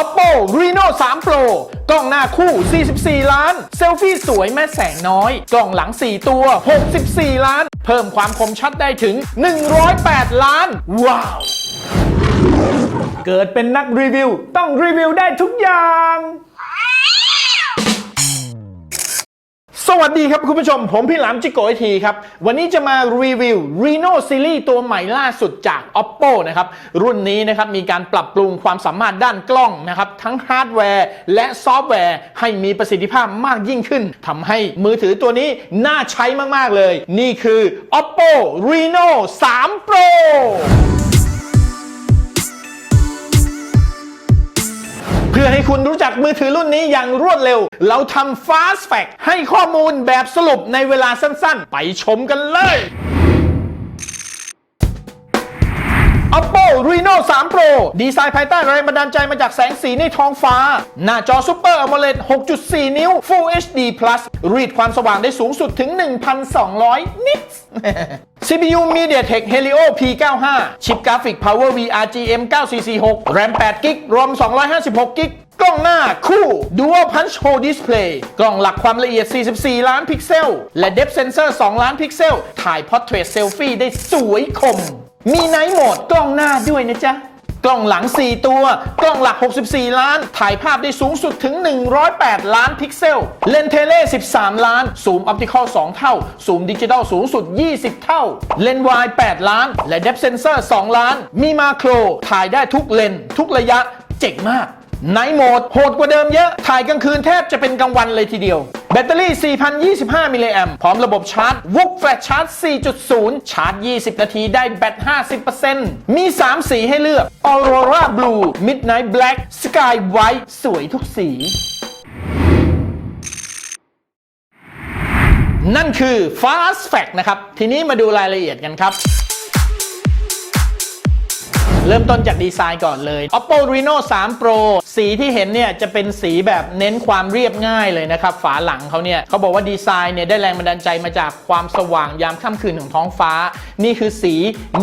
Oppo Reno 3 Pro กล้องหน้าคู่ 44 ล้าน เซลฟี่สวยแม่แสงน้อย กล้องหลัง 4 ตัว 64 ล้าน เพิ่มความคมชัดได้ถึง 108 ล้าน ว้าว เกิดเป็นนักรีวิว ต้องรีวิวได้ทุกอย่าง สวัสดีครับคุณผู้ชม ผมพี่หลามจิโกไอทีครับ วันนี้จะมารีวิว Reno Series ตัวใหม่ล่าสุดจาก Oppo นะครับ รุ่นนี้นะครับมีการปรับปรุงความสามารถด้านกล้องนะครับ ทั้งฮาร์ดแวร์และซอฟต์แวร์ ให้มีประสิทธิภาพมากยิ่งขึ้นทำให้มือถือตัวนี้น่าใช้มาก ๆ เลย นี่คือ Oppo Reno 3 Pro คุณรู้จักมือถือรุ่นนี้อย่างรวดเร็ว เราทำ Fast Fact ให้ข้อมูลแบบสรุปในเวลาสั้นๆ ไปชมกันเลย Oppo Reno 3 Pro ดีไซน์ภายใต้แรงบันดาลใจมาจากแสงสีในท้องฟ้า หน้าจอ Super AMOLED 6.4 นิ้ว Full HD Plus รีดความสว่างได้สูงสุดถึง 1,200 นิต CPU MediaTek Helio P95 ชิปกราฟิก Power VRGM 9446 RAM 8 g b ROM 256 g b กล้องหน้าคู่ Dual Punch Hole Display กล้องหลักความละเอียด 44 ล้านพิกเซล และ Depth Sensor 2 ล้านพิกเซล ถ่าย Portrait Selfie ได้สวยคม มี Night Mode กล้องหน้าด้วยนะจ๊ะกล้องหลัง 4 ตัว กล้องหลัก 64 ล้าน ถ่ายภาพได้สูงสุดถึง 108 ล้านพิกเซล เลนเทเล่ 13 ล้าน ซูมออปติคอล 2 เท่า ซูมดิจิตอลสูงสุด 20 เท่า เลนวาย 8 ล้าน และเดฟเซนเซอร์ 2 ล้าน มีมาโคร ถ่ายได้ทุกเลน ทุกระยะ เจ๋งมาก ไนท์โหมดโหดกว่าเดิมเยอะ ถ่ายกลางคืนแทบจะเป็นกลางวันเลยทีเดียว แบตเตอรี่ 4,025 มิลลิแอมพร้อมระบบชาร์จ VOOC Flash Charge 4.0 ชาร์จ 20 นาทีได้แบต 50%มี 3 สีให้เลือก Aurora Blue Midnight Black Sky White สวยทุกสีนั่นคือ Fast Fact นะครับ ทีนี้มาดูรายละเอียดกันครับ เริ่มต้นจากดีไซน์ก่อนเลย Oppo Reno 3 Pro สีที่เห็นเนี่ยจะเป็นสีแบบเน้นความเรียบง่ายเลยนะครับ ฝาหลังเขาเนี่ยเขาบอกว่าดีไซน์เนี่ยได้แรงบันดาลใจมาจากความสว่างยามค่ำคืนของท้องฟ้า นี่คือสี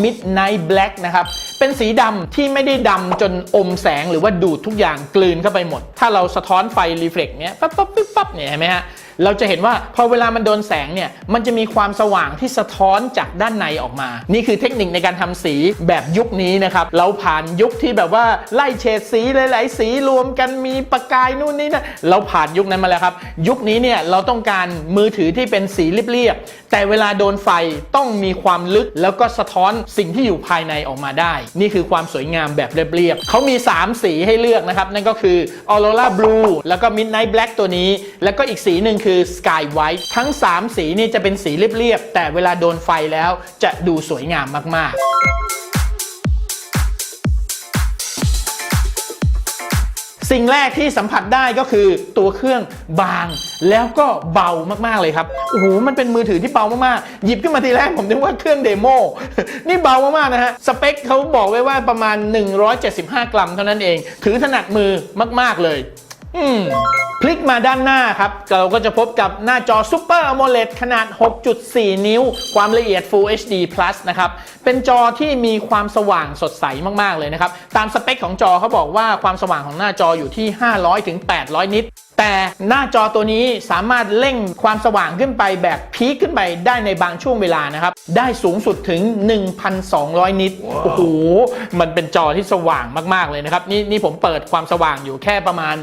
Midnight Black นะครับ เป็นสีดำที่ไม่ได้ดำจนอมแสงหรือว่าดูดทุกอย่างกลืนเข้าไปหมด ถ้าเราสะท้อนไฟรีเฟล็กเนี่ยปั๊บปั๊บปั๊บปั๊บเนี่ยเห็นไหมฮะ เราจะเห็นว่าพอเวลามันโดนแสงเนี่ยมันจะมีความสว่างที่สะท้อนจากด้านในออกมา นี่คือเทคนิคในการทำสีแบบยุคนี้นะครับ เราผ่านยุคที่แบบว่าไล่เฉดสีหลายๆ สีรวมกันมีประกายนู่นนี่นะเราผ่านยุคนั้นมาแล้วครับ ยุคนี้เนี่ยเราต้องการมือถือที่เป็นสีเรียบๆแต่เวลาโดนไฟต้องมีความลึกแล้วก็สะท้อนสิ่งที่อยู่ภายในออกมาได้ นี่คือความสวยงามแบบเรียบๆเขามี 3 สีให้เลือกนะครับ นั่นก็คือ Aurora Blue แล้วก็ Midnight Black ตัวนี้ แล้วก็อีกสีหนึ่งคือ Sky White ทั้ง 3 สีนี่จะเป็นสีเรียบๆ แต่เวลาโดนไฟแล้วจะดูสวยงามมากๆสิ่งแรกที่สัมผัสได้ก็คือตัวเครื่องบางแล้วก็เบามากๆเลยครับ โอ้โห มันเป็นมือถือที่เบามากๆ หยิบขึ้นมาทีแรกผมนึกว่าเครื่องเดโม นี่เบามากๆนะฮะ สเปคเขาบอกไว้ว่าประมาณ 175 กรัมเท่านั้นเอง ถือถนัดมือมากๆเลย พลิกมาด้านหน้าครับ เราก็จะพบกับหน้าจอ Super AMOLED ขนาด 6.4 นิ้ว ความละเอียด Full HD Plus นะครับ เป็นจอที่มีความสว่างสดใสมาก ๆ เลยนะครับ ตามสเปคของจอเขาบอกว่าความสว่างของหน้าจออยู่ที่ 500ถึง800 นิต แต่หน้าจอตัวนี้สามารถเร่งความสว่างขึ้นไปแบบพีคขึ้นไปได้ในบางช่วงเวลานะครับ ได้สูงสุดถึง 1,200 นิตโอ้โห มันเป็นจอที่สว่างมาก ๆ เลยนะครับ นี่นี่ผมเปิดความสว่างอยู่แค่ประมาณ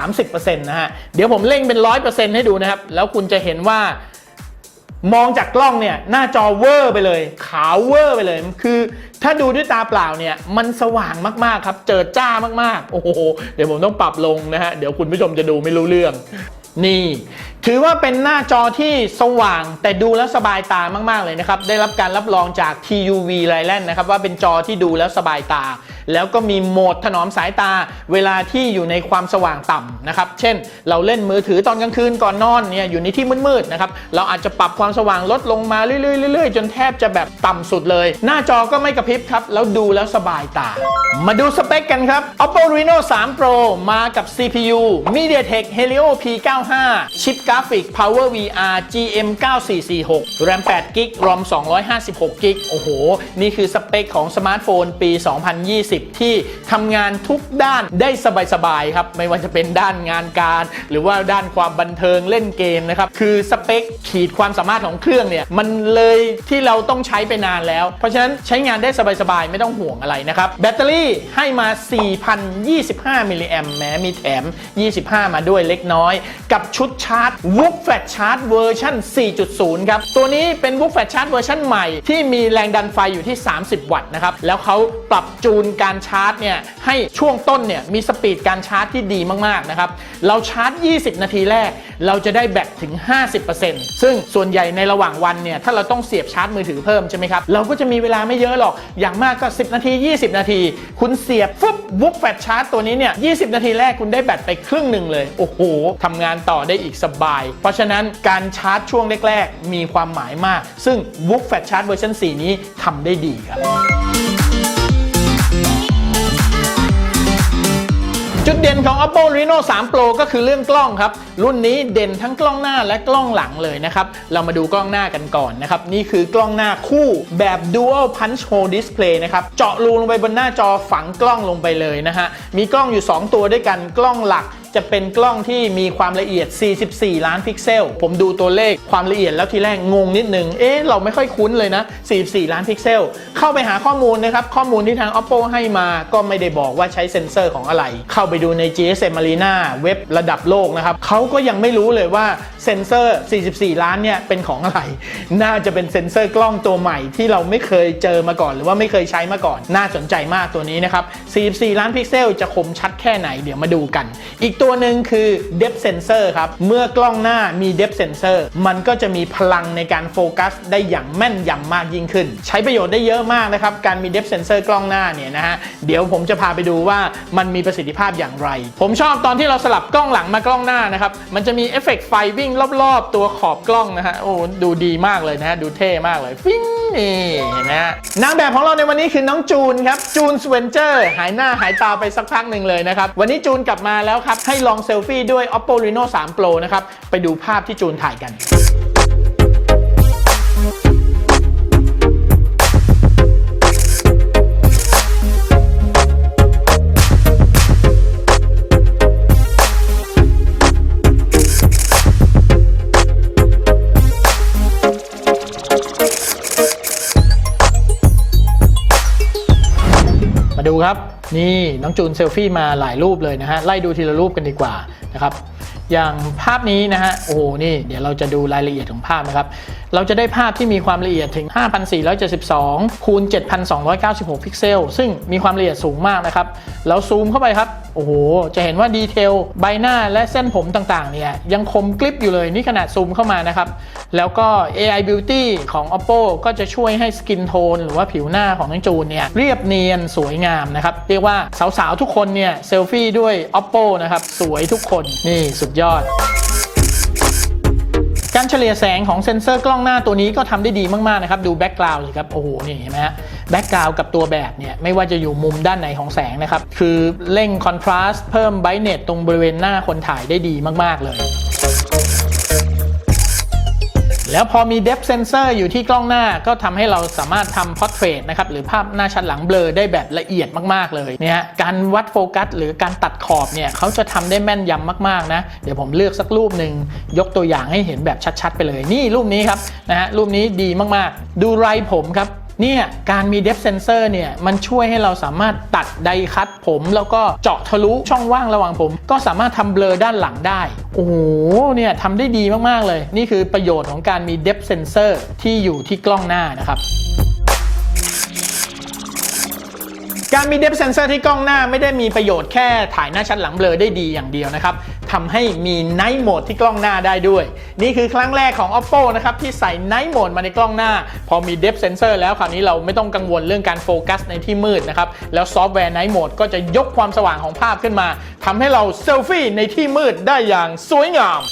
30%นะฮะ เดี๋ยวผมเร่งเป็น 100%ให้ดูนะครับ แล้วคุณจะเห็นว่า มองจากกล้องเนี่ยหน้าจอเวอร์ไปเลย ขาวเวอร์ไปเลย คือถ้าดูด้วยตาเปล่าเนี่ยมันสว่างมากๆครับ เจิดจ้ามากๆ โอ้โห เดี๋ยวผมต้องปรับลงนะฮะ เดี๋ยวคุณผู้ชมจะดูไม่รู้เรื่อง นี่ ถือว่าเป็นหน้าจอที่สว่างแต่ดูแล้วสบายตามาก ๆ เลยนะครับ ได้รับการรับรองจาก TUV l i l a n d นะครับ ว่าเป็นจอที่ดูแล้วสบายตา แล้วก็มีโหมดถนอมสายตา เวลาที่อยู่ในความสว่างต่ำนะครับ เช่น เราเล่นมือถือตอนกลางคืนก่อนนอนเนี่ยอยู่ในที่มืดๆนะครับ เราอาจจะปรับความสว่างลดลงมาเรื่อยๆเรื่อยๆจนแทบจะแบบต่ำสุดเลย หน้าจอก็ไม่กระพริบครับแล้วดูแล้วสบายตา มาดูสเปคกันครับ Oppo Reno 3 Pro มากับ CPU MediaTek Helio P95 ชิปกราฟิก Power VR GM 9446 RAM 8 g b ROM 256 g b โอ้โห นี่คือสเปคของสมาร์ทโฟนปี 2020 ที่ทำงานทุกด้านได้สบายๆครับ ไม่ว่าจะเป็นด้านงานการ หรือว่าด้านความบันเทิงเล่นเกมนะครับ คือสเปคขีดความสามารถของเครื่องเนี่ย มันเลยที่เราต้องใช้ไปนานแล้ว เพราะฉะนั้นใช้งานได้สบายๆ ไม่ต้องห่วงอะไรนะครับ แบตเตอรี่ให้มา 4,025 มิลลิแอมแม้มีแถม 25 มาด้วยเล็กน้อย กับชุดชาร์จ w o o f Fast Chart เวอร์ชัน4.0 ครับ ตัวนี้เป็น w o o f Fast Chart เวอร์ชันใหม่ที่มีแรงดันไฟอยู่ที่ 30 วัตต์นะครับ แล้วเขาปรับจูนการชาร์จเนี่ยให้ช่วงต้นเนี่ยมีสปีดการชาร์จที่ดีมาก ๆ นะครับ เราชาร์จ 20 นาทีแรก เราจะได้แบตถึง 50%ซึ่งส่วนใหญ่ในระหว่างวันเนี่ยถ้าเราต้องเสียบชาร์จมือถือเพิ่มใช่ไหมครับ เราก็จะมีเวลาไม่เยอะหรอก อย่างมากก็ 10 นาที 20 นาที คุณเสียบฟึบวุบแฟตชาร์จตัวนี้เนี่ย 20 นาทีแรกคุณได้แบตไปครึ่งหนึ่งเลย โอ้โหทำงานต่อได้อีกสบาย เพราะฉะนั้นการชาร์จช่วงแรก ๆ มีความหมายมาก ซึ่งวุบแฟตชาร์จเวอร์ชัน4 นี้ทำได้ดีครับจุดเด่นของ Oppo Reno 3 Pro ก็คือเรื่องกล้องครับ รุ่นนี้เด่นทั้งกล้องหน้าและกล้องหลังเลยนะครับ เรามาดูกล้องหน้ากันก่อนนะครับ นี่คือกล้องหน้าคู่แบบ Dual Punch Hole Display นะครับ เจาะรูลงไปบนหน้าจอฝังกล้องลงไปเลยนะฮะ มีกล้องอยู่ 2 ตัวด้วยกันกล้องหลัก จะเป็นกล้องที่มีความละเอียด 44 ล้านพิกเซล ผมดูตัวเลขความละเอียดแล้วทีแรกงงนิดนึง เอ๊ะ เราไม่ค่อยคุ้นเลยนะ 44 ล้านพิกเซล เข้าไปหาข้อมูลนะครับ ข้อมูลที่ทาง Oppo ให้มาก็ไม่ได้บอกว่าใช้เซ็นเซอร์ของอะไร เข้าไปดูใน GSM Arena เว็บระดับโลกนะครับเขาก็ยังไม่รู้เลยว่าเซ็นเซอร์ 44 ล้านเนี่ยเป็นของอะไร น่าจะเป็นเซ็นเซอร์กล้องตัวใหม่ที่เราไม่เคยเจอมาก่อน หรือว่าไม่เคยใช้มาก่อน น่าสนใจมากตัวนี้นะครับ 44 ล้านพิกเซลจะคมชัดแค่ไหนเดี๋ยวมาดูกัน อีกตัวัวหนึ่งคือ depth sensor ครับ เมื่อกล้องหน้ามี depth sensor มันก็จะมีพลังในการโฟกัสได้อย่างแม่นยำมากยิ่งขึ้น ใช้ประโยชน์ได้เยอะมากนะครับ การมี depth sensor กล้องหน้าเนี่ยนะฮะ เดี๋ยวผมจะพาไปดูว่ามันมีประสิทธิภาพอย่างไร ผมชอบตอนที่เราสลับกล้องหลังมากล้องหน้านะครับ มันจะมีเอฟเฟกต์ไฟวิ่งรอบๆ ตัวขอบกล้องนะฮะ โอ้ดูดีมากเลยนะฮะ ดูเท่มากเลยฟิ้งนี่เห็นไหมฮะนางแบบของเราในวันนี้คือน้องจูนครับ จูนสเวนเจอร์ หายหน้าหายตาไปสักพักหนึ่งเลยนะครับ วันนี้จูนกลับมาแล้วครับให้ลองเซลฟี่ด้วย Oppo Reno 3 Pro นะครับ ไปดูภาพที่จูนถ่ายกัน นี่น้องจูนเซลฟี่มาหลายรูปเลยนะฮะไล่ดูทีละรูปกันดีกว่านะครับ อย่างภาพนี้นะฮะโอ้โหนี่เดี๋ยวเราจะดูรายละเอียดของภาพนะครับ เราจะได้ภาพที่มีความละเอียดถึง 5472 คูณ 7296 พิกเซล ซึ่งมีความละเอียดสูงมากนะครับ แล้วซูมเข้าไปครับ โอ้โห จะเห็นว่าดีเทลใบหน้าและเส้นผมต่างๆ เนี่ย ยังคมกริบอยู่เลยนี่ขนาดซูมเข้ามานะครับ แล้วก็ AI Beauty ของ Oppo ก็จะช่วยให้สกินโทนหรือว่าผิวหน้าของน้องจูนเนี่ยเรียบเนียนสวยงามนะครับเรียกว่าสาวๆทุกคนเนี่ยเซลฟี่ด้วย Oppo นะครับสวยทุกคนนี่สุดยอด การเฉลี่ยแสงของเซ็นเซอร์กล้องหน้าตัวนี้ก็ทำได้ดีมาก ๆ นะครับ ดูแบ็กกราวด์เลยครับ โอ้โห นี่เห็นไหมฮะแบ็กกราวด์กับตัวแบบเนี่ย ไม่ว่าจะอยู่มุมด้านไหนของแสงนะครับ คือเร่งคอนทราสต์เพิ่มไบเนตตรงบริเวณหน้าคนถ่ายได้ดีมาก ๆ เลย แล้วพอมี depth sensor อยู่ที่กล้องหน้าก็ทำให้เราสามารถทำ portrait นะครับหรือภาพหน้าชัดหลังเบลอได้แบบละเอียดมากๆเลยเนี่ยการวัดโฟกัสหรือการตัดขอบเนี่ยเขาจะทำได้แม่นยำมากๆนะเดี๋ยวผมเลือกสักรูปหนึ่งยกตัวอย่างให้เห็นแบบชัดๆ ไปเลย นี่รูปนี้ครับนะฮะรูปนี้ดีมากๆ ดูไรผมครับ เนี่ยการมี depth sensor เนี่ยมันช่วยให้เราสามารถตัดไดคัตผม แล้วก็เจาะทะลุช่องว่างระหว่างผม ก็สามารถทำเบลอด้านหลังได้ โอ้โหเนี่ยทำได้ดีมาก ๆ เลย นี่คือประโยชน์ของการมี depth sensor ที่อยู่ที่กล้องหน้านะครับ การมี depth sensor ที่กล้องหน้าไม่ได้มีประโยชน์แค่ถ่ายหน้าชัดหลังเบลอได้ดีอย่างเดียวนะครับทำให้มี night mode ที่กล้องหน้าได้ด้วย นี่คือครั้งแรกของ oppo นะครับที่ใส่ night mode มาในกล้องหน้า พอมี depth sensor แล้วคราวนี้เราไม่ต้องกังวลเรื่องการโฟกัสในที่มืดนะครับแล้วซอฟต์แวร์ night mode ก็จะยกความสว่างของภาพขึ้นมาทำให้เราเซลฟี่ในที่มืดได้อย่างสวยงาม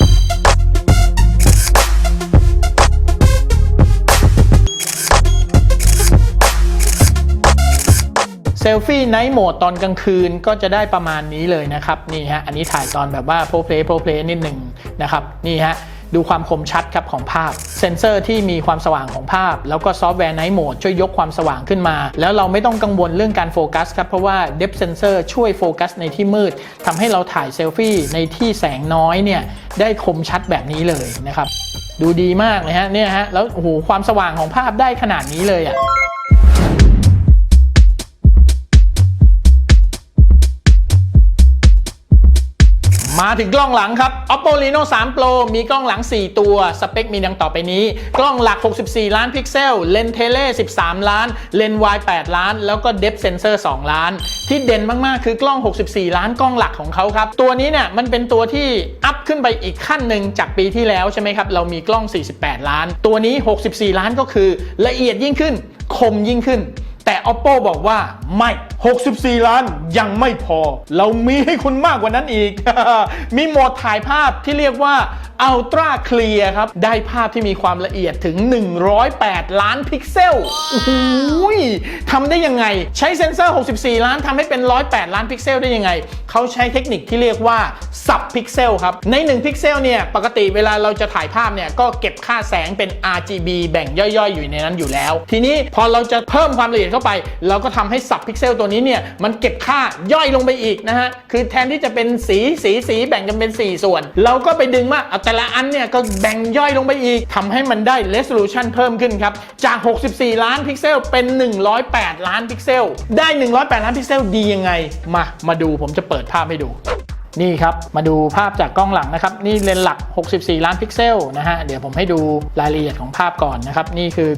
เซลฟี่ไนท์โหมดตอนกลางคืนก็จะได้ประมาณนี้เลยนะครับนี่ฮะอันนี้ถ่ายตอนแบบว่าโปรเพลย์โปรเพลย์นิดหนึ่งนะครับนี่ฮะดูความคมชัดครับของภาพ เซนเซอร์ที่มีความสว่างของภาพ แล้วก็ซอฟต์แวร์ Night Mode ช่วยยกความสว่างขึ้นมา แล้วเราไม่ต้องกังวลเรื่องการโฟกัสครับ เพราะว่า Depth Sensor ช่วยโฟกัสในที่มืดทำให้เราถ่ายเซลฟี่ในที่แสงน้อยเนี่ยได้คมชัดแบบนี้เลยนะครับ ดูดีมากเลยฮะเนี่ยฮะแล้วโอ้โหความสว่างของภาพได้ขนาดนี้เลยอะ มาถึงกล้องหลังครับ Oppo Reno 3 Pro มีกล้องหลัง 4 ตัว สเปคมีดังต่อไปนี้ กล้องหลัก 64 ล้านพิกเซล เลนเทเล 13 ล้าน เลนวาย8ล้าน แล้วก็ Depth Sensor 2ล้าน ที่เด่นมาก ๆ คือกล้อง 64 ล้านกล้องหลักของเขาครับ ตัวนี้เนี่ยมันเป็นตัวที่อัพขึ้นไปอีกขั้นหนึ่งจากปีที่แล้วใช่ไหมครับ เรามีกล้อง 48 ล้าน ตัวนี้ 64 ล้านก็คือละเอียดยิ่งขึ้น คมยิ่งขึ้น แต่ Oppo บอกว่าไม่ 64 ล้านยังไม่พอ เรามีให้คุณมากกว่านั้นอีก มีโหมดถ่ายภาพที่เรียกว่า Ultra Clear ครับ ได้ภาพที่มีความละเอียดถึง 108 ล้านพิกเซลโอ้โหยทำได้ยังไง ใช้เซ็นเซอร์ 64 ล้านทำให้เป็น 108 ล้านพิกเซลได้ยังไง เขาใช้เทคนิคที่เรียกว่าสับพิกเซลครับ ใน 1 พิกเซลเนี่ย ปกติเวลาเราจะถ่ายภาพเนี่ย ก็เก็บค่าแสงเป็น RGB แบ่งย่อยๆ อยู่ในนั้นอยู่แล้ว ทีนี้พอเราจะเพิ่มความละเอียดเข้าไป เราก็ทำให้สับพิกเซลตัวนี้เนี่ยมันเก็บค่าย่อยลงไปอีกนะฮะคือแทนที่จะเป็นสีสีสีแบ่งกันเป็น 4 ส่วน เราก็ไปดึงว่าเอาแต่ละอันเนี่ยก็แบ่งย่อยลงไปอีกทำให้มันได้ resolution เพิ่มขึ้นครับจาก 64 ล้านพิกเซลเป็น 108 ล้านพิกเซล ได้ 108 ล้านพิกเซลดียังไงมามาดูผมจะเปิดภาพให้ดู นี่ครับมาดูภาพจากกล้องหลังนะครับนี่เลนส์หลัก 64 ล้านพิกเซลนะฮะเดี๋ยวผมให้ดูรายละเอียดของภาพก่อนนะครับนี่คือ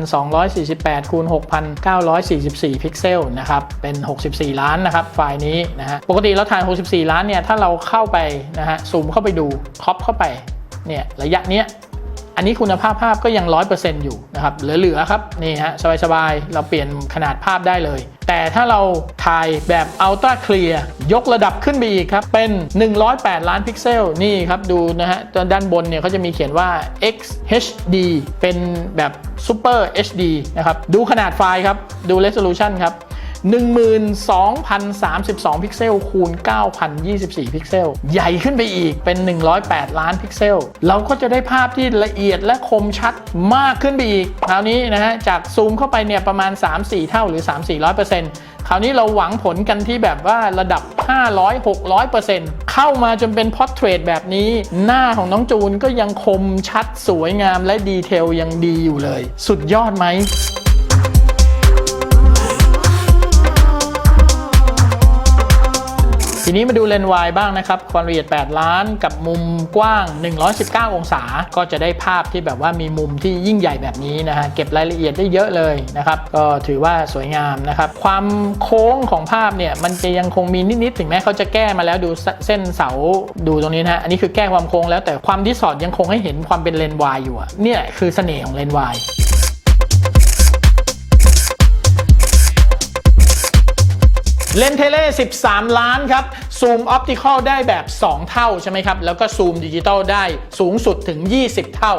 9,248คูณ6,944 พิกเซลนะครับเป็น 64 ล้านนะครับไฟล์นี้นะฮะปกติเราถ่าย 64 ล้านเนี่ยถ้าเราเข้าไปนะฮะซูมเข้าไปดูครอปเข้าไปเนี่ยระยะเนี้ย อันนี้คุณภาพภาพก็ยัง 100%อยู่นะครับเหลือๆครับนี่ฮะสบายๆ เราเปลี่ยนขนาดภาพได้เลย แต่ถ้าเราถ่ายแบบ Ultra Clear ยกระดับขึ้นไปอีกครับ เป็น 108 ล้านพิกเซลนี่ครับดูนะฮะตัวด้านบนเนี่ยเขาจะมีเขียนว่า XHD เป็นแบบ Super HD นะครับดูขนาดไฟล์ครับดู Resolution ครับ 12,032 พิกเซลคูณ 9,024 พิกเซล ใหญ่ขึ้นไปอีกเป็น 108 ล้านพิกเซล เราก็จะได้ภาพที่ละเอียดและคมชัดมากขึ้นไปอีก คราวนี้นะฮะ จากซูมเข้าไปเนี่ยประมาณ 3-4 เท่าหรือ 3-400%คราวนี้เราหวังผลกันที่แบบว่าระดับ 500-600%เข้ามาจนเป็นพอร์เทรตแบบนี้ หน้าของน้องจูนก็ยังคมชัดสวยงามและดีเทลยังดีอยู่เลย สุดยอดไหม ทีนี้มาดูเลนส์วายบ้างนะครับ ความละเอียด 8 ล้านกับมุมกว้าง 119 องศา ก็จะได้ภาพที่แบบว่ามีมุมที่ยิ่งใหญ่แบบนี้นะฮะ เก็บรายละเอียดได้เยอะเลยนะครับ ก็ถือว่าสวยงามนะครับ ความโค้งของภาพเนี่ยมันจะยังคงมีนิดๆ ถึงแม้เขาจะแก้มาแล้วดูเส้นเสาดูตรงนี้นะฮะ อันนี้คือแก้ความโค้งแล้วแต่ความดิสอดยังคงให้เห็นความเป็นเลนส์วายอยู่เนี่ยคือเสน่ห์ของเลนส์วาย เลนเทเล่ 13 ล้านครับ ซูมออปติคอลได้แบบ 2 เท่าใช่ไหมครับ แล้วก็ซูมดิจิตอลได้สูงสุดถึง 20 เท่า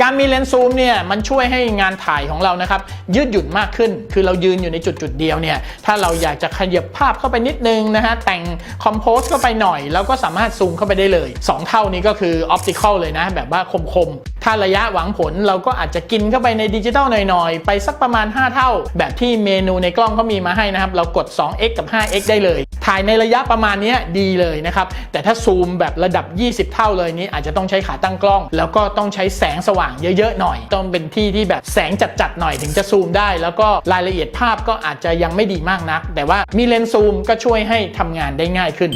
การมีเลนส์ซูมเนี่ยมันช่วยให้งานถ่ายของเรานะครับ ยืดหยุ่นมากขึ้น คือเรายืนอยู่ในจุดจุดเดียวเนี่ย ถ้าเราอยากจะขยับภาพเข้าไปนิดนึงนะฮะ แต่งคอมโพสเข้าไปหน่อย แล้วก็สามารถซูมเข้าไปได้เลย 2 เท่านี้ก็คือออปติคอลเลยนะ แบบว่าคมๆ ถ้าระยะหวังผลเราก็อาจจะกินเข้าไปในดิจิตอลหน่อยๆ ไปสักประมาณ 5 เท่า แบบที่เมนูในกล้องเขามีมาให้นะครับ เรากด 2x กับ 5x ได้เลย ถ่ายในระยะประมาณนี้ดีเลยนะครับ แต่ถ้าซูมแบบระดับ 20 เท่าเลยนี้อาจจะต้องใช้ขาตั้งกล้อง แล้วก็ต้องใช้แสงสว่างเยอะๆหน่อย ต้องเป็นที่ที่แบบแสงจัดๆหน่อยถึงจะซูมได้ แล้วก็รายละเอียดภาพก็อาจจะยังไม่ดีมากนัก แต่ว่ามีเลนส์ซูมก็ช่วยให้ทำงานได้ง่ายขึ้น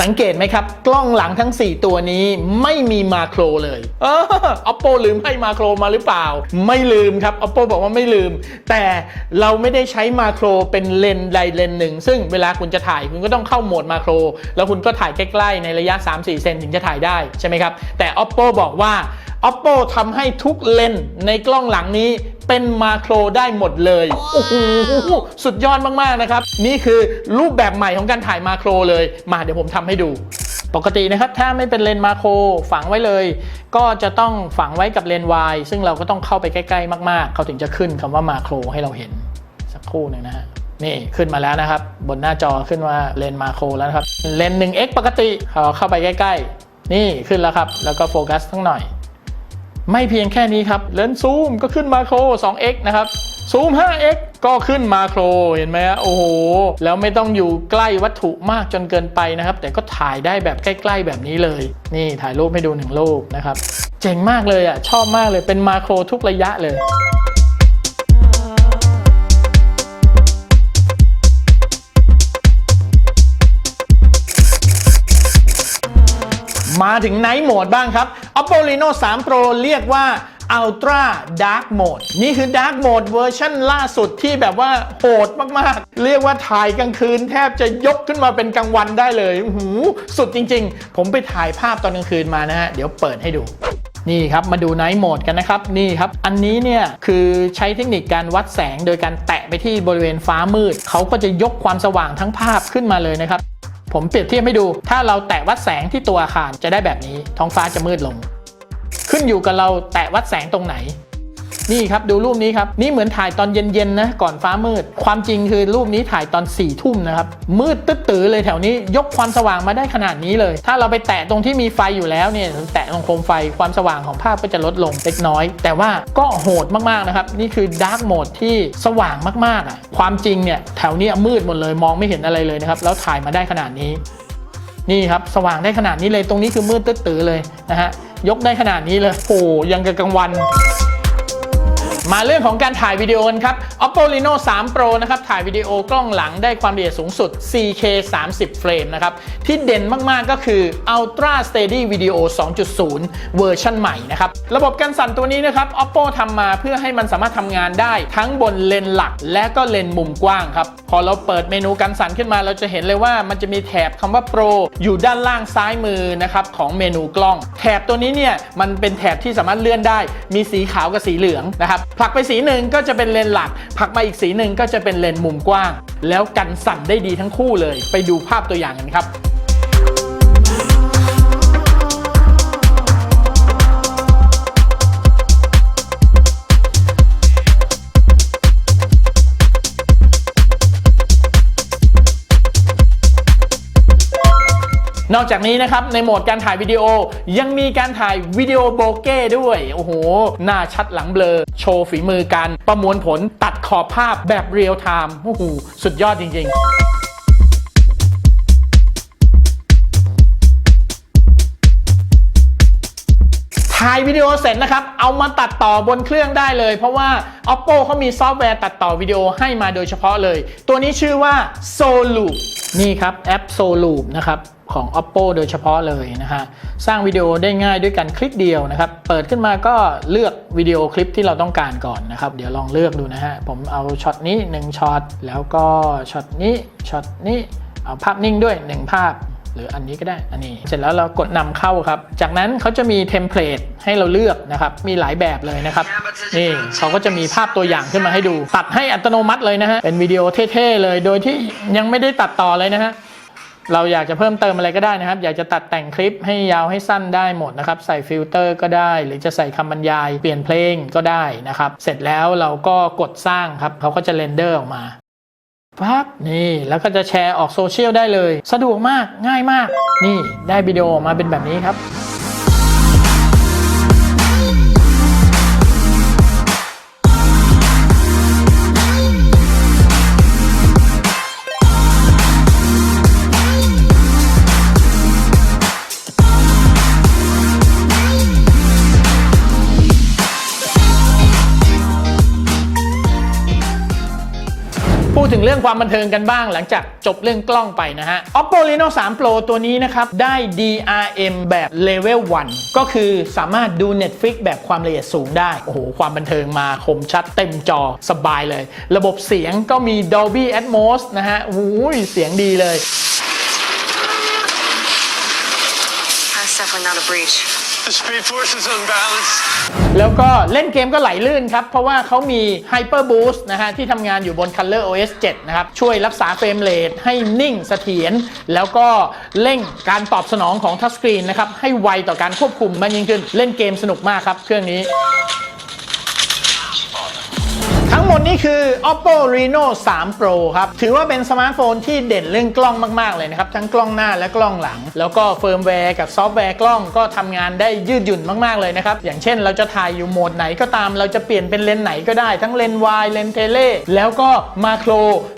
สังเกตไหมครับ กล้องหลังทั้ง 4 ตัวนี้ไม่มีมาโครเลย เออ oppo ลืมให้มาโครมาหรือเปล่า ไม่ลืมครับ oppo บอกว่าไม่ลืม แต่เราไม่ได้ใช้มาโครเป็นเลนใดเลนหนึ่ง ซึ่งเวลาคุณจะถ่ายคุณก็ต้องเข้าโหมดมาโคร แล้วคุณก็ถ่ายใกล้ๆในระยะ 3-4 เซนถึงจะถ่ายได้ใช่ไหมครับ แต่ oppo บอกว่า oppo ทำให้ทุกเลนส์ในกล้องหลังนี้เป็นมาโครได้หมดเลย โอ้โห สุดยอดมาก ๆ นะครับ นี่คือรูปแบบใหม่ของการถ่ายมาโครเลย มาเดี๋ยวผมทำให้ดู ปกตินะครับ ถ้าไม่เป็นเลนส์มาโครฝังไว้เลย ก็จะต้องฝังไว้กับเลนส์วายซึ่งเราก็ต้องเข้าไปใกล้ ๆ มาก ๆ เขาถึงจะขึ้นคำว่ามาโครให้เราเห็น สักครู่หนึ่งนะฮะนี่ขึ้นมาแล้วนะครับ บนหน้าจอขึ้นว่าเลนส์มาโครแล้วครับเลนส์ 1x ปกติเขาเข้าไปใกล้ ๆ นี่ขึ้นแล้วครับ แล้วก็โฟกัสทั้งหน่อย ไม่เพียงแค่นี้ครับเลนส์ซูมก็ขึ้นมาโคร 2x นะครับซูม 5x ก็ขึ้นมาโครเห็นไหมฮะโอ้โห แล้วไม่ต้องอยู่ใกล้วัตถุมากจนเกินไปนะครับ แต่ก็ถ่ายได้แบบใกล้ๆแบบนี้เลย นี่ถ่ายรูปให้ดูหนึ่งรูปนะครับ เจ๋งมากเลยอะ ชอบมากเลยเป็นมาโครทุกระยะเลยมาถึง Night Mode บ้างครับ Oppo Reno 3 Pro เรียกว่า Ultra Dark Mode นี่คือ Dark Mode เวอร์ชันล่าสุดที่แบบว่าโหดมาก ๆ เรียกว่าถ่ายกลางคืนแทบจะยกขึ้นมาเป็นกลางวันได้เลยหูสุดจริง ๆ ผมไปถ่ายภาพตอนกลางคืนมานะฮะ เดี๋ยวเปิดให้ดูนี่ครับมาดู Night Mode กันนะครับ นี่ครับ อันนี้เนี่ยคือใช้เทคนิคการวัดแสงโดยการแตะไปที่บริเวณฟ้ามืด เขาก็จะยกความสว่างทั้งภาพขึ้นมาเลยนะครับ ผมเปรียบเทียบให้ดู ถ้าเราแตะวัดแสงที่ตัวอาคารจะได้แบบนี้ ท้องฟ้าจะมืดลง ขึ้นอยู่กับเราแตะวัดแสงตรงไหน นี่ครับดูรูปนี้ครับ นี่เหมือนถ่ายตอนเย็นๆนะก่อนฟ้ามืด ความจริงคือรูปนี้ถ่ายตอน4ี่ทุ่มนะครับ มืดตึ๊ดตือเลยแถวนี้ยกความสว่างมาได้ขนาดนี้เลย ถ้าเราไปแตะตรงที่มีไฟอยู่แล้วเนี่ยแตะตรงโคมไฟความสว่างของภาพก็จะลดลงเล็กน้อย แต่ว่าก็โหดมากๆนะครับ นี่คือดาร์กโหมดที่สว่างมากๆอะความจริงเนี่ยแถวนี้มืดหมดเลยมองไม่เห็นอะไรเลยนะครับแล้วถ่ายมาได้ขนาดนี้นี่ครับสว่างได้ขนาดนี้เลยตรงนี้คือมืดตื้อเลยนะฮะยกได้ขนาดนี้เลยโอ้ยังกับกลางวัน มาเรื่องของการถ่ายวิดีโอกันครับ Oppo Reno 3 Pro นะครับ ถ่ายวิดีโอกล้องหลังได้ความละเอียดสูงสุด 4K 30 เฟรมนะครับ ที่เด่นมาก ๆ ก็คือ Ultra Steady Video 2.0 เวอร์ชันใหม่นะครับ ระบบการสั่นตัวนี้นะครับ Oppo ทำมาเพื่อให้มันสามารถทำงานได้ทั้งบนเลนส์หลักและก็เลนส์มุมกว้างครับ พอเราเปิดเมนูการสั่นขึ้นมา เราจะเห็นเลยว่ามันจะมีแถบคำว่า Pro อยู่ด้านล่างซ้ายมือนะครับของเมนูกล้อง แถบตัวนี้เนี่ยมันเป็นแถบที่สามารถเลื่อนได้ มีสีขาวกับสีเหลืองนะครับผลักไปสีหนึ่งก็จะเป็นเลนหลักผลักมาอีกสีหนึ่งก็จะเป็นเลนมุมกว้าง แล้วกันสั่นได้ดีทั้งคู่เลย ไปดูภาพตัวอย่างกันครับ นอกจากนี้นะครับในโหมดการถ่ายวิดีโอยังมีการถ่ายวิดีโอโบเก้ด้วย โอ้โห หน้าชัดหลังเบลอ โชว์ฝีมือการประมวลผลตัดขอบภาพแบบเรียลไทม์โอ้โหสุดยอดจริงๆถ่ายวิดีโอเสร็จนะครับ เอามาตัดต่อบนเครื่องได้เลย เพราะว่า Oppo เขามีซอฟต์แวร์ตัดต่อวิดีโอให้มาโดยเฉพาะเลย ตัวนี้ชื่อว่า Soloop นี่ครับแอป Soloop นะครับ ของ Oppo โดยเฉพาะเลยนะฮะ สร้างวิดีโอได้ง่ายด้วยกันคลิกเดียวนะครับ เปิดขึ้นมาก็เลือกวิดีโอคลิปที่เราต้องการก่อนนะครับ เดี๋ยวลองเลือกดูนะฮะ ผมเอาช็อตนี้1ช็อต แล้วก็ช็อตนี้ ช็อตนี้ เอาภาพนิ่งด้วย 1 ภาพ หรืออันนี้ก็ได้ อันนี้ เสร็จแล้วเรากดนำเข้าครับ จากนั้นเขาจะมีเทมเพลตให้เราเลือกนะครับ มีหลายแบบเลยนะครับ นี่เขาก็จะมีภาพตัวอย่างขึ้นมาให้ดู ตัดให้อัตโนมัติเลยนะฮะ เป็นวิดีโอเท่ๆเลย โดยที่ยังไม่ได้ตัดต่อเลยนะฮะ เราอยากจะเพิ่มเติมอะไรก็ได้นะครับ อยากจะตัดแต่งคลิปให้ยาวให้สั้นได้หมดนะครับ ใส่ฟิลเตอร์ก็ได้ หรือจะใส่คำบรรยายเปลี่ยนเพลงก็ได้นะครับ เสร็จแล้วเราก็กดสร้างครับเขาก็จะเรนเดอร์ออกมาปั๊บนี่แล้วก็จะแชร์ออกโซเชียลได้เลย สะดวกมากง่ายมาก นี่ได้วิดีโอมาเป็นแบบนี้ครับ ถึงเรื่องความบันเทิงกันบ้างหลังจากจบเรื่องกล้องไปนะฮะ Oppo Reno 3 Pro ตัวนี้นะครับ ได้ DRM แบบ Level 1 ก็คือสามารถดู Netflix แบบความละเอียดสูงได้ โอ้โห ความบันเทิงมาคมชัดเต็มจอสบายเลย ระบบเสียงก็มี Dolby Atmos นะฮะโอ้ยเสียงดีเลย That's definitely not a breach. The speed force is unbalanced. แล้วก็เล่นเกมก็ไหลลื่นครับ เพราะว่าเขามี Hyper Boost นะฮะ ที่ทำงานอยู่บน Color OS 7 นะครับ ช่วยรักษาเฟรมเรทให้นิ่งเสถียรแล้วก็เร่งการตอบสนองของทัชสกรีนนะครับ ให้ไวต่อการควบคุมมากยิ่งขึ้น เล่นเกมสนุกมากครับ เครื่องนี้ นี้คือ oppo reno 3 pro ครับ ถือว่าเป็นสมาร์ทโฟนที่เด่นเรื่องกล้องมาก ๆ เลยนะครับ ทั้งกล้องหน้าและกล้องหลัง แล้วก็เฟิร์มแวร์กับซอฟต์แวร์กล้องก็ทำงานได้ยืดหยุ่นมาก ๆ เลยนะครับ อย่างเช่นเราจะถ่ายอยู่โหมดไหนก็ตาม เราจะเปลี่ยนเป็นเลนส์ไหนก็ได้ ทั้งเลนส์วายเลนส์เทเลแล้วก็มาโคร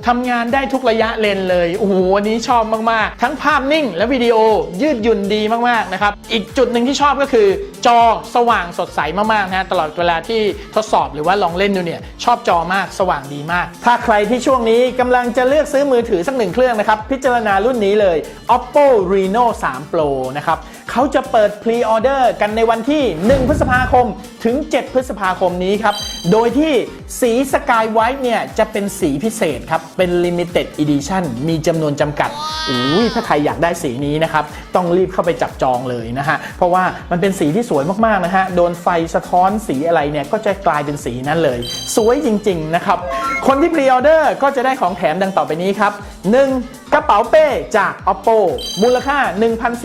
ทำงานได้ทุกระยะเลนส์เลย โอ้โหวันนี้ชอบมาก ๆ ทั้งภาพนิ่งและวิดีโอยืดหยุ่นดีมาก ๆ นะครับ อีกจุดหนึ่งที่ชอบก็คือจอสว่างสดใสมาก ๆ นะฮะตลอดเวลาที่ทดสอบหรือว่าลองเล่นดูเนี่ยชอบจอมากสว่างดีมาก ถ้าใครที่ช่วงนี้กำลังจะเลือกซื้อมือถือสักหนึ่งเครื่องนะครับ พิจารณารุ่นนี้เลย oppo reno 3 pro นะครับเขาจะเปิดพรีออเดอร์กันในวันที่ 1 พฤษภาคมถึง 7 พฤษภาคมนี้ครับ โดยที่สีสกายไวท์เนี่ย จะเป็นสีพิเศษครับ เป็น limited edition มีจำนวนจำกัดอุ้ยถ้าใครอยากได้สีนี้นะครับ ต้องรีบเข้าไปจับจองเลยนะฮะ เพราะว่ามันเป็นสีที่สวยมากๆนะฮะ โดนไฟสะท้อนสีอะไรเนี่ย ก็จะกลายเป็นสีนั้นเลย สวยจริงๆนะครับ คนที่พรีออเดอร์ก็จะได้ของแถมดังต่อไปนี้ครับ 1. กระเป๋าเป้จาก oppo มูลค่า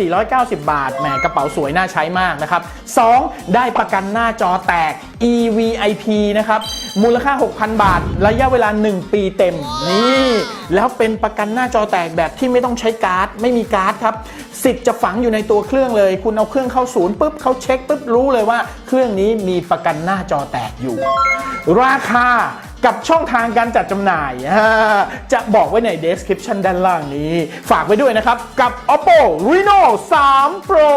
1,490 บาท แหมกระเป๋าสวยน่าใช้มากนะครับ 2. ได้ประกันหน้าจอแตก EVIP นะครับ มูลค่า 6,000 บาท ระยะเวลา 1 ปีเต็ม นี่ แล้วเป็นประกันหน้าจอแตกแบบที่ไม่ต้องใช้การ์ด ไม่มีการ์ดครับ สิทธิ์จะฝังอยู่ในตัวเครื่องเลย คุณเอาเครื่องเข้าศูนย์ปุ๊บเขาเช็คปุ๊บรู้เลยว่า เครื่องนี้มีประกันหน้าจอแตกอยู่ ราคา กับช่องทางการจัดจำหน่าย จะบอกไว้ใน description ด้านล่างนี้ ฝากไว้ด้วยนะครับ กับ oppo reno 3 pro